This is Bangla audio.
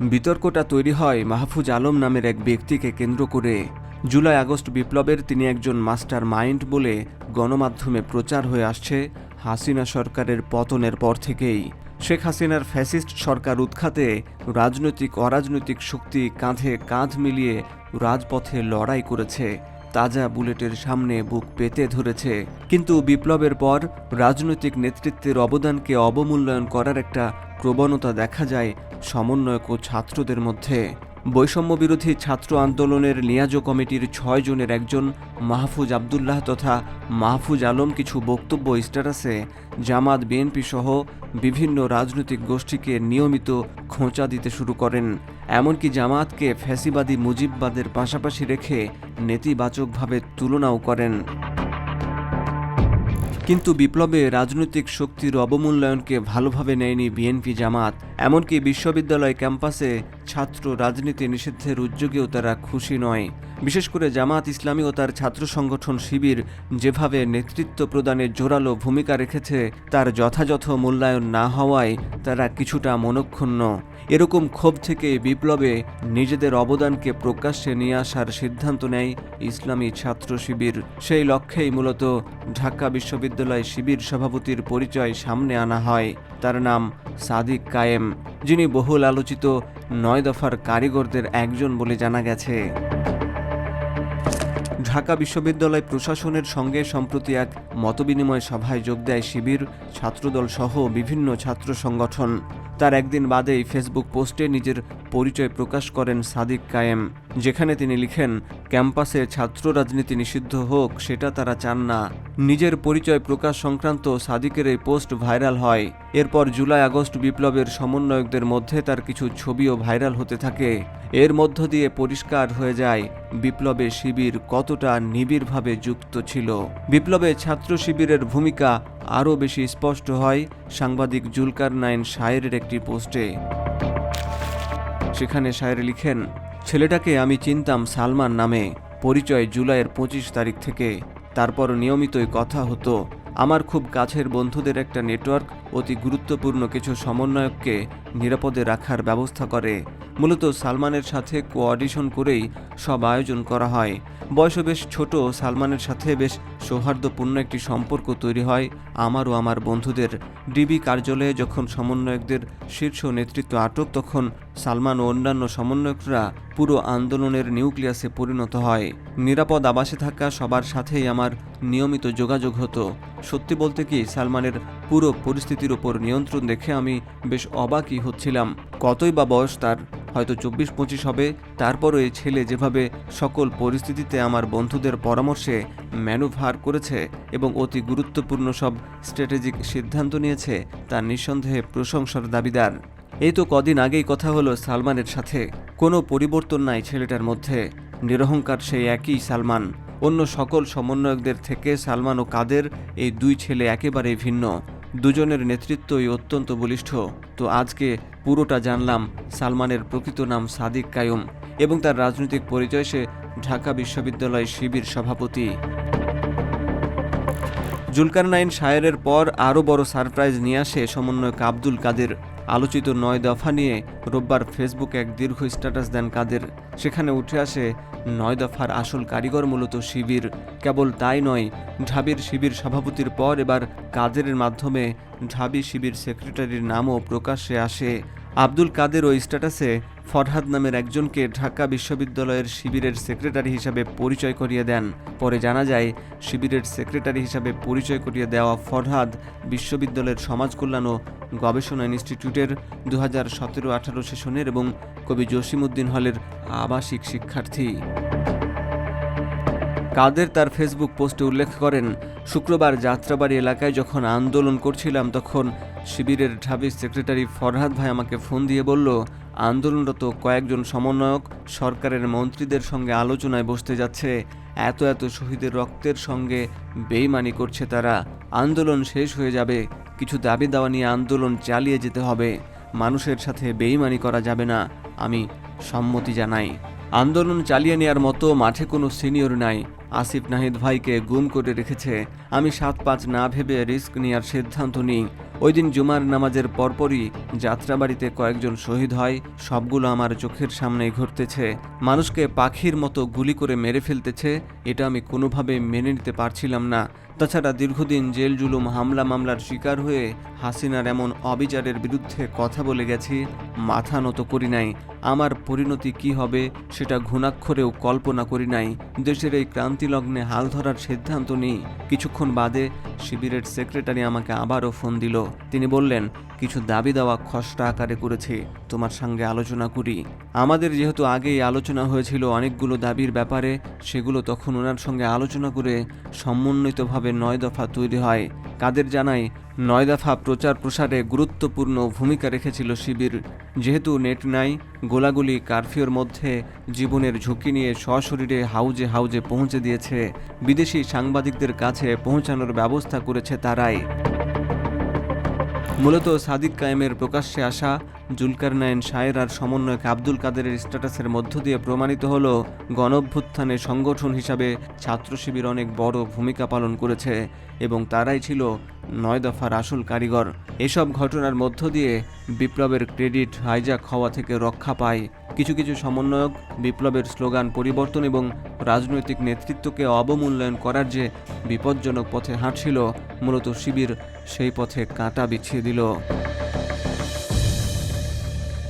বিতর্কটা তৈরি হয় মাহফুজ আলম নামের এক ব্যক্তিকে কেন্দ্র করে। জুলাই আগস্ট বিপ্লবের তিনি একজন মাস্টার মাইন্ড বলে গণমাধ্যমে প্রচার হয়ে আসছে হাসিনা সরকারের পতনের পর থেকেই। শেখ হাসিনার ফ্যাসিস্ট সরকার উৎখাতে রাজনৈতিক অরাজনৈতিক শক্তি কাঁধে কাঁধ মিলিয়ে রাজপথে লড়াই করেছে। তাজা বুলেটের সামনে বুক পেতে ধরেছে। কিন্তু বিপ্লবের পর রাজনৈতিক নেতৃত্বের অবদানকে অবমূল্যায়ন করার একটা প্রবণতা দেখা যায় সমন্বয়ক ও ছাত্রদের মধ্যে। বৈষম্য বিরোধী ছাত্র আন্দোলনের নিয়াজ কমিটির ছয় জনের একজন মাহফুজ আবদুল্লাহ তথা মাহফুজ আলম কিছু বক্তব্য স্ট্যাটাসে জামাত, বিএনপি সহ বিভিন্ন রাজনৈতিক গোষ্ঠীকে নিয়মিত খোঁচা দিতে শুরু করেন। এমনকি জামাতকে ফ্যাসিবাদী মুজিববাদের পাশাপাশি রেখে নেতিবাচকভাবে তুলনাও করেন। কিন্তু বিপ্লবে রাজনৈতিক শক্তির অবমূল্যায়নকে ভালোভাবে নেয়নি বিএনপি জামাত। এমনকি বিশ্ববিদ্যালয় ক্যাম্পাসে ছাত্র রাজনীতি নিষিদ্ধের উদ্যোগেও তারা খুশি নয়। বিশেষ করে জামাত ইসলামী ও তার ছাত্র সংগঠন শিবির যেভাবে নেতৃত্ব প্রদানে জোরালো ভূমিকা রেখেছে, তার যথাযথ মূল্যায়ন না হওয়ায় তারা কিছুটা মনক্ষুণ্ণ। এরকম ক্ষোভ থেকে বিপ্লবে নিজেদের অবদানকে প্রকাশ্যে নিয়ে আসার সিদ্ধান্ত নেয় ইসলামী ছাত্র শিবির। সেই লক্ষ্যেই মূলত ঢাকা বিশ্ববিদ্যালয় শিবির সভাপতির পরিচয় সামনে আনা হয়। তার নাম সাদিক কায়েম, যিনি বহুল আলোচিত নয় দফার কারিগরদের একজন বলে জানা গেছে। ঢাকা বিশ্ববিদ্যালয় প্রশাসনের সঙ্গে সম্প্রতি এক মতবিনিময় সভায় যোগ দেয় শিবির, ছাত্রদল সহ বিভিন্ন ছাত্র সংগঠন। তার একদিন বাদেই ফেসবুক পোস্টে নিজের পরিচয় প্রকাশ করেন সাদিক কায়েম, যেখানে তিনি লিখেন, ক্যাম্পাসে ছাত্র রাজনীতি নিষিদ্ধ হোক, সেটা তারা চান না। নিজের পরিচয় প্রকাশ সংক্রান্ত সাদিকের এই পোস্ট ভাইরাল হয়। এরপর জুলাই আগস্ট বিপ্লবের সমন্বয়কদের মধ্যে তার কিছু ছবিও ভাইরাল হতে থাকে। এর মধ্য দিয়ে পরিষ্কার হয়ে যায় বিপ্লবে শিবির কতটা নিবিড়ভাবে যুক্ত ছিল। বিপ্লবে ছাত্র শিবিরের ভূমিকা আরও বেশি স্পষ্ট হয় সাংবাদিক জুলকার নাইন শায়ের একটি পোস্টে। সেখানে শায়ের লিখেন, ছেলেটাকে আমি চিনতাম সালমান নামে, পরিচয় জুলাইয়ের পঁচিশ তারিখ থেকে। তারপর নিয়মিতই কথা হতো আমার খুব কাছের বন্ধুদের একটা নেটওয়ার্ক অতি গুরুত্বপূর্ণ কিছু সমন্বয়ককে নিরাপদে রাখার ব্যবস্থা করে। মূলত সালমানের সাথে কোঅডিশন করেই সব আয়োজন করা হয়। বয়সও বেশ ছোট, সালমানের সাথে বেশ সৌহার্দ্যপূর্ণ একটি সম্পর্ক তৈরি হয় আমার ও আমার বন্ধুদের। ডিবি কার্যালয়ে যখন সমন্বয়কদের শীর্ষ নেতৃত্ব আটক, তখন সালমান ও অন্যান্য সমন্বয়করা পুরো আন্দোলনের নিউক্লিয়াসে পরিণত হয়। নিরাপদ আবাসে থাকা সবার সাথেই আমার নিয়মিত যোগাযোগ হতো। সত্যি বলতে কি, সালমানের পুরো পরিস্থিতির ওপর নিয়ন্ত্রণ দেখে আমি বেশ অবাকই হচ্ছিলাম। কতই বা বয়স তার হয়তো চব্বিশ পঁচিশ হবে। তারপরও এই ছেলে যেভাবে সকল পরিস্থিতিতে আমার বন্ধুদের পরামর্শে ম্যানুভার করেছে এবং অতি গুরুত্বপূর্ণ সব স্ট্র্যাটেজিক সিদ্ধান্ত নিয়েছে, তা নিঃসন্দেহে প্রশংসার দাবিদার। এই তো কদিন আগেই কথা হলো সালমানের সাথে। কোনো পরিবর্তন নাই ছেলেটার মধ্যে। নিরহংকার সেই একই সালমান। অন্য সকল সমন্বয়কদের থেকে সালমান ও কাদের এই দুই ছেলে একেবারেই ভিন্ন। দুজনের নেতৃত্বই অত্যন্ত বলিষ্ঠ। তো আজকে পুরোটা জানলাম সালমানের প্রকৃত নাম সাদিক কায়ুম এবং তার রাজনৈতিক পরিচয়। সে ঢাকা বিশ্ববিদ্যালয় শিবির সভাপতি। জুলকারনাইন শায়েরের পর আরও বড় সারপ্রাইজ নিয়ে আসে সমন্বয়ক আব্দুল কাদের। আলোচিত নয় দফা নিয়ে রোববার ফেসবুকে এক দীর্ঘ স্ট্যাটাস দেন কাদের। সেখানে উঠে আসে, নয় দফার আসল কারিগর মূলত শিবির। কেবল তাই নয়, ঢাবির শিবির সভাপতির পর এবার কাদেরের মাধ্যমে ঢাবি শিবির সেক্রেটারির নামও প্রকাশ্যে আসে। আব্দুল কাদের ওই স্ট্যাটাসে ফরহাদ নামের একজনকে ঢাকা বিশ্ববিদ্যালয়ের শিবিরের সেক্রেটারি হিসাবে পরিচয় করিয়ে দেন। পরে জানা যায়, শিবিরের সেক্রেটারি হিসাবে পরিচয় করিয়ে দেওয়া ফরহাদ বিশ্ববিদ্যালয়ের সমাজ কল্যাণ ও গবেষণা ইনস্টিটিউটের দু হাজার সতেরো আঠারো সেশনের এবং কবি জসিমউদ্দিন হলের আবাসিক শিক্ষার্থী। কাদের তার ফেসবুক পোস্টে উল্লেখ করেন, শুক্রবার যাত্রাবাড়ি এলাকায় যখন আন্দোলন করছিলাম তখন শিবিরের ঢাবির সেক্রেটারি ফরহাদ ভাই আমাকে ফোন দিয়ে বলল, আন্দোলনরত কয়েকজন সমন্বয়ক সরকারের মন্ত্রীদের সঙ্গে আলোচনায় বসতে যাচ্ছে। এত এত শহীদের রক্তের সঙ্গে বেইমানি করছে তারা। আন্দোলন শেষ হয়ে যাবে। কিছু দাবি দাওয়া নিয়ে আন্দোলন চালিয়ে যেতে হবে। মানুষের সাথে বেইমানি করা যাবে না। আমি সম্মতি জানাই। আন্দোলন চালিয়ে নেয়ার মতো মাঠে কোনো সিনিয়র নাই। আসিফ নাহিদ ভাইকে গুম করে রেখেছে। আমি সাত পাঁচ না ভেবে রিস্ক নেওয়ার সিদ্ধান্ত নিই। ওই দিন জুমার নামাজের পরপরই যাত্রাবাড়িতে কয়েকজন শহীদ হয়। সবগুলো আমার চোখের সামনে ঘটতেছে মানুষকে পাখির মতো গুলি করে মেরে ফেলতেছে। এটা আমি কোনোভাবে মেনে নিতে পারছিলাম না। তাছাড়া দীর্ঘদিন জেল জুলুম, হামলা মামলার শিকার হয়ে হাসিনার এমন অবিচারের বিরুদ্ধে কথা বলে গেছি। মাথা নত করি নাই। আমার পরিণতি কি হবে সেটা ঘুণাক্ষরেও কল্পনা করি নাই। দেশের এই ক্রান্তি লগ্নে হাল ধরার সিদ্ধান্ত নিই। কিছুক্ষণ বাদে শিবিরের সেক্রেটারি আমাকে আবারও ফোন দিল। তিনি বললেন, কিছু দাবি দেওয়া খসড়া আকারে করেছি, তোমার সঙ্গে আলোচনা করি। আমাদের যেহেতু আগেই আলোচনা হয়েছিল অনেকগুলো দাবির ব্যাপারে, সেগুলো তখন ওনার সঙ্গে আলোচনা করে সমন্বিতভাবে নয় দফা তৈরি হয়। কাদের জানাই, নয় দফা প্রচার প্রসারে গুরুত্বপূর্ণ ভূমিকা রেখেছিল শিবির। যেহেতু নেট নাই, গোলাগুলি কারফিউর মধ্যে জীবনের ঝুঁকি নিয়ে সশরীরে হাউজে হাউজে পৌঁছে দিয়েছে। বিদেশি সাংবাদিকদের কাছে পৌঁছানোর ব্যবস্থা করেছে তারাই। মূলত সাদিক কায়েমের প্রকাশ্যে আসা জুলকারনায়ন শায়ের আর সমন্বয়ক আব্দুল কাদেরের স্ট্যাটাসের মধ্য দিয়ে প্রমাণিত হল গণভ্যুত্থানে সংগঠন হিসাবে ছাত্র শিবির অনেক বড় ভূমিকা পালন করেছে এবং তারাই ছিল নয় দফার আসল কারিগর। এসব ঘটনার মধ্য দিয়ে বিপ্লবের ক্রেডিট হাইজাক হওয়া থেকে রক্ষা পায়। কিছু কিছু সমন্বয়ক বিপ্লবের স্লোগান পরিবর্তন এবং রাজনৈতিক নেতৃত্বকে অবমূল্যায়ন করার যে বিপজ্জনক পথে হাঁটছিল, মূলত শিবির সেই পথে কাঁটা বিছিয়ে দিল।